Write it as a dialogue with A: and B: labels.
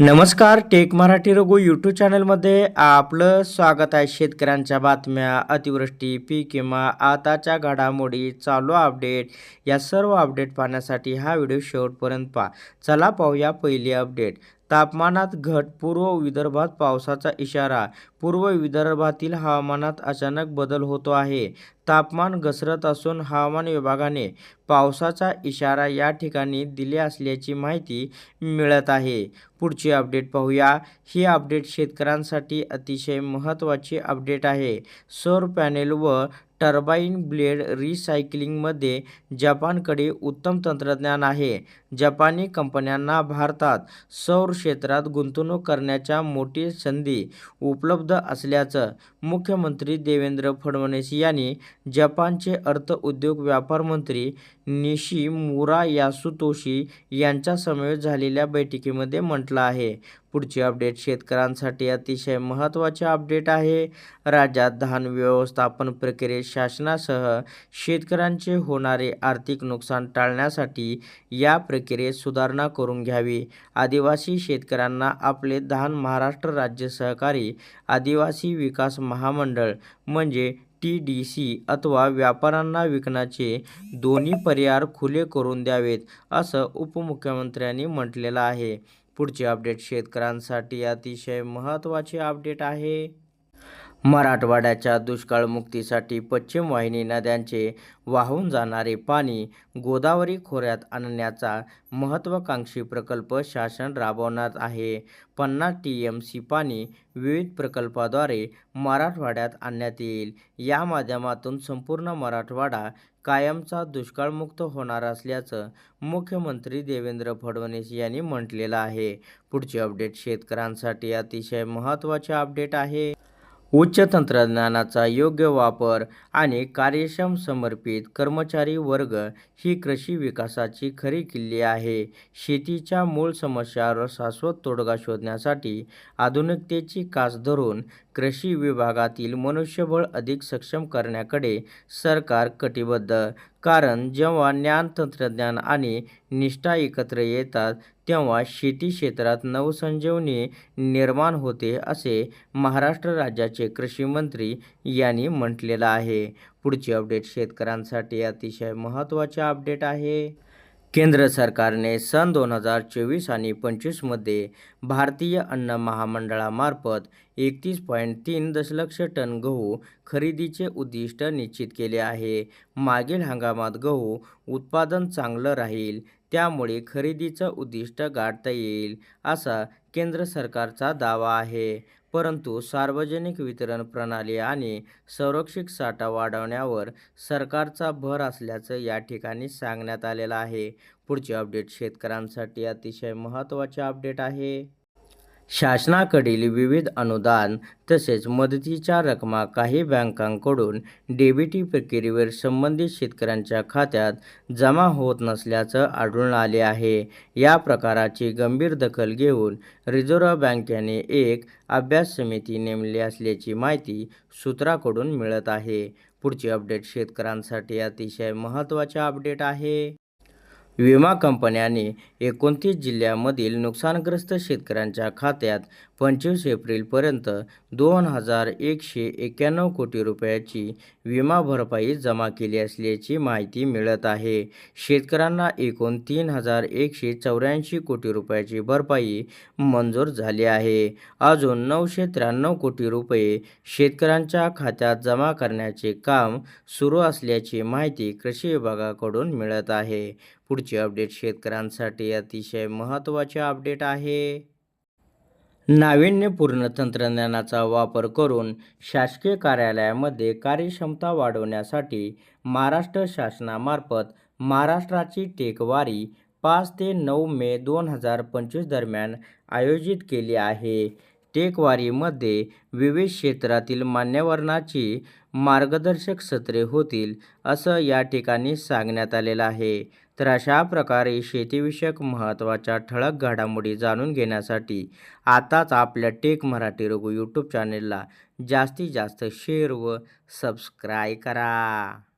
A: नमस्कार take Marathi Raghu YouTube चॅनलमध्ये आपलं स्वागत आहे. शेतकऱ्यांच्या बातम्या अतिवृष्टी पीक किंवा आताच्या घडामोडी चालू अपडेट या सर्व अपडेट पाहण्यासाठी हा व्हिडिओ शेवटपर्यंत पहा. चला पाहूया पहिली अपडेट. तापमानात घट पूर्व विदर्भात पावसाचा इशारा पूर्व विदर्भातील हवामानात अचानक बदल होतो आहे. तापमान घसरत असून हवामान विभागाने पावसाचा इशारा या ठिकाणी दिले असल्याची माहिती मिळत आहे. पुढची अपडेट पाहूया. ही अपडेट शेतकऱ्यांसाठी अतिशय महत्त्वाची अपडेट आहे. सौर पॅनेल व टर्बाईन ब्लेड रिसायकलिंगमध्ये जपानकडे उत्तम तंत्रज्ञान आहे. जपानी कंपन्यांना भारतात सौर क्षेत्रात गुंतवणूक करण्याच्या मोठी संधी उपलब्ध असल्याचं मुख्यमंत्री देवेंद्र फडणवीस यांनी जपानचे अर्थ उद्योग व्यापार मंत्री निशी मुरा यांचा समावेश झालेल्या बैठकीमध्ये म्हटलं आहे. पुढची अपडेट शेतकऱ्यांसाठी अतिशय महत्त्वाचे अपडेट आहे. राज्यात धान व्यवस्थापन प्रक्रियेत शासनासह शेतकऱ्यांचे होणारे आर्थिक नुकसान टाळण्यासाठी या प्रक्रियेत सुधारणा करून घ्यावी. आदिवासी शेतकऱ्यांना आपले धान महाराष्ट्र राज्य सहकारी आदिवासी विकास महामंडळ म्हणजे टी डी सी अथवा व्यापाऱ्यांना विकण्याचे दोन्ही पर्याय खुले करून द्यावेत असं उपमुख्यमंत्र्यांनी म्हटलेलं आहे. पुढचे अपडेट शेतकऱ्यांसाठी अतिशय महत्त्वाचे अपडेट आहे. मराठवाड्याच्या दुष्काळमुक्तीसाठी पश्चिम वाहिनी नद्यांचे वाहून जाणारे पाणी गोदावरी खोऱ्यात आणण्याचा महत्त्वाकांक्षी प्रकल्प शासन राबवणार आहे. पन्नास टी एम सी पाणी विविध प्रकल्पाद्वारे मराठवाड्यात आणण्यात येईल. या माध्यमातून संपूर्ण मराठवाडा कायमचा दुष्काळमुक्त होणार असल्याचं मुख्यमंत्री देवेंद्र फडणवीस यांनी म्हटलेलं आहे. पुढचे अपडेट शेतकऱ्यांसाठी अतिशय महत्त्वाचे अपडेट आहे. उच्च तंत्रज्ञानाचा योग्य वापर आणि कार्यक्षम समर्पित कर्मचारी वर्ग ही कृषी विकासाची खरी किल्ली आहे. शेतीच्या मूळ समस्यावर शाश्वत तोडगा शोधण्यासाठी आधुनिकतेची कास धरून कृषी विभागातील मनुष्यबळ अधिक सक्षम करण्याकडे सरकार कटिबद्ध. कारण जेव्हा ज्ञान तंत्रज्ञान आणि निष्ठा एकत्र येतात तेव्हा शेती क्षेत्रात नवसंजीवनी निर्माण होते असे महाराष्ट्र राज्याचे कृषी मंत्री यांनी म्हटलेलं आहे. पुढची अपडेट शेतकऱ्यांसाठी अतिशय महत्त्वाचे अपडेट आहे. केंद्र सरकारने सन दोन हजार चोवीस आणि पंचवीसमध्ये भारतीय अन्न महामंडळामार्फत एकतीस पॉईंट तीन दशलक्ष टन गहू खरेदीचे उद्दिष्ट निश्चित केले आहे. मागील हंगामात गहू उत्पादन चांगलं राहील त्यामुळे खरेदीचं उद्दिष्ट गाठता येईल असा केंद्र सरकारचा दावा आहे. परंतु सार्वजनिक वितरण प्रणाली आणि संरक्षित साठा वाढवण्यावर सरकारचा भर असल्याचं या ठिकाणी सांगण्यात आलेलं आहे. पुढचे अपडेट शेतकऱ्यांसाठी अतिशय महत्त्वाचे अपडेट आहे. शासनाकडील विविध अनुदान तसेच मदतीच्या रकमा काही बँकांकडून डेबिटी प्रक्रियेवर संबंधित शेतकऱ्यांच्या खात्यात जमा होत नसल्याचं आढळून आले आहे. या प्रकाराची गंभीर दखल घेऊन रिझर्व्ह बँकेने एक अभ्यास समिती नेमली असल्याची माहिती सूत्राकडून मिळत आहे. पुढची अपडेट शेतकऱ्यांसाठी अतिशय महत्त्वाचे अपडेट आहे. विमा कंपन्यांनी एकोणतीस जिल्ह्यांमधील नुकसानग्रस्त शेतकऱ्यांच्या खात्यात पंचवीस एप्रिलपर्यंत दोन हजार एकशे एक्याण्णव कोटी रुपयाची विमा भरपाई जमा केली असल्याची माहिती मिळत आहे. शेतकऱ्यांना एकूण तीन हजार एकशे चौऱ्याऐंशी कोटी रुपयाची भरपाई मंजूर झाली आहे. अजून नऊशे त्र्याण्णव कोटी रुपये शेतकऱ्यांच्या खात्यात जमा करण्याचे काम सुरू असल्याची माहिती कृषी विभागाकडून मिळत आहे. पुढची अपडेट शेतकऱ्यांसाठी अतिशय महत्त्वाचे अपडेट आहे. नाविन्यपूर्ण तंत्रज्ञानाचा वापर करून शासकीय कार्यालयामध्ये कार्यक्षमता वाढवण्यासाठी महाराष्ट्र शासनामार्फत महाराष्ट्राची टेकवारी पाच ते नऊ मे दोन हजार पंचवीस दरम्यान आयोजित केली आहे. टेकवारीमध्ये विविध क्षेत्रातील मान्यवरांची मार्गदर्शक सत्रे होतील असं या ठिकाणी सांगण्यात आलेलं आहे. तर अशा प्रकारे शेतीविषयक महत्त्वाच्या ठळक घडामोडी जाणून घेण्यासाठी आताच आपल्या टेक मराठी रघु यूट्यूब चॅनेलला जास्तीत जास्त शेअर व सबस्क्राय करा.